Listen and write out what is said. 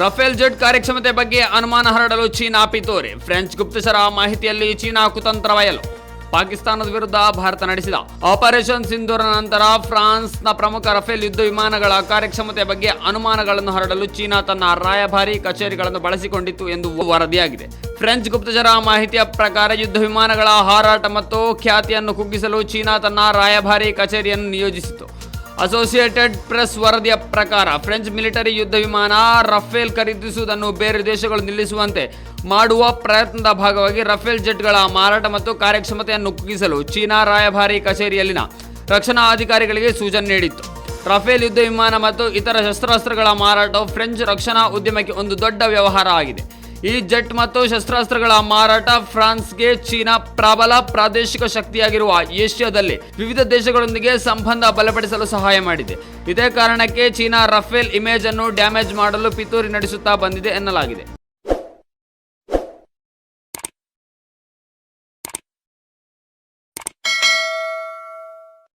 Rafale jet ಕಾರ್ಯಕ್ಷಮತೆ ಬಗ್ಗೆ ಅನುಮಾನ ಹರಡಲು ಚೀನಾ ಪಿತೂರಿ. ಫ್ರೆಂಚ್ ಗುಪ್ತಚರ ಮಾಹಿತಿಯಲ್ಲಿ ಚೀನಾ ಕುತಂತ್ರ ಬಯಲು ಪಾಕಿಸ್ತಾನದ ವಿರುದ್ಧ ಭಾರತ ನಡೆಸಿದ ಆಪರೇಷನ್ ಸಿಂಧೂರ ನಂತರ ಫ್ರಾನ್ಸ್ನ ಪ್ರಮುಖ ರಫೇಲ್ ಯುದ್ಧ ವಿಮಾನಗಳ ಕಾರ್ಯಕ್ಷಮತೆ ಬಗ್ಗೆ ಅನುಮಾನಗಳನ್ನು ಹರಡಲು ಚೀನಾ ತನ್ನ ರಾಯಭಾರಿ ಕಚೇರಿಗಳನ್ನು ಬಳಸಿಕೊಂಡಿತ್ತು ಎಂದು ವರದಿಯಾಗಿದೆ. ಫ್ರೆಂಚ್ ಗುಪ್ತಚರ ಮಾಹಿತಿಯ ಪ್ರಕಾರ ಯುದ್ಧ ವಿಮಾನಗಳ ಹಾರಾಟ ಮತ್ತು ಖ್ಯಾತಿಯನ್ನು ಕುಗ್ಗಿಸಲು ಚೀನಾ ತನ್ನ ರಾಯಭಾರಿ ಕಚೇರಿಯನ್ನು ನಿಯೋಜಿಸಿತು ಅಸೋಸಿಯೇಟೆಡ್ ಪ್ರೆಸ್ ವರದಿಯ ಪ್ರಕಾರ ಫ್ರೆಂಚ್ ಮಿಲಿಟರಿ ಯುದ್ಧ ವಿಮಾನ ರಫೇಲ್ ಖರೀದಿಸುವುದನ್ನು ಬೇರೆ ದೇಶಗಳು ನಿಲ್ಲಿಸುವಂತೆ ಮಾಡುವ ಪ್ರಯತ್ನದ ಭಾಗವಾಗಿ ರಫೇಲ್ ಜೆಟ್ಗಳ ಮಾರಾಟ ಮತ್ತು ಕಾರ್ಯಕ್ಷಮತೆಯನ್ನು ಕುಗ್ಗಿಸಲು ಚೀನಾ ರಾಯಭಾರಿ ಕಚೇರಿಯಲ್ಲಿನ ರಕ್ಷಣಾ ಅಧಿಕಾರಿಗಳಿಗೆ ಸೂಚನೆ ನೀಡಿತ್ತು. ರಫೇಲ್ ಯುದ್ಧ ವಿಮಾನ ಮತ್ತು ಇತರ ಶಸ್ತ್ರಾಸ್ತ್ರಗಳ ಮಾರಾಟವು ಫ್ರೆಂಚ್ ರಕ್ಷಣಾ ಉದ್ಯಮಕ್ಕೆ ಒಂದು ದೊಡ್ಡ ವ್ಯವಹಾರ ಆಗಿದೆ. ಈ ಜೆಟ್ ಮತ್ತು ಶಸ್ತ್ರಾಸ್ತ್ರಗಳ ಮಾರಾಟ ಫ್ರಾನ್ಸ್ಗೆ ಚೀನಾ ಪ್ರಬಲ ಪ್ರಾದೇಶಿಕ ಶಕ್ತಿಯಾಗಿರುವ ಏಷ್ಯಾದಲ್ಲಿ ವಿವಿಧ ದೇಶಗಳೊಂದಿಗೆ ಸಂಬಂಧ ಬಲಪಡಿಸಲು ಸಹಾಯ ಮಾಡಿದೆ. ಇದೇ ಕಾರಣಕ್ಕೆ ಚೀನಾ ರಫೇಲ್ ಇಮೇಜ್ ಅನ್ನು ಡ್ಯಾಮೇಜ್ ಮಾಡಲು ಪಿತೂರಿ ನಡೆಸುತ್ತಾ ಬಂದಿದೆ ಎನ್ನಲಾಗಿದೆ.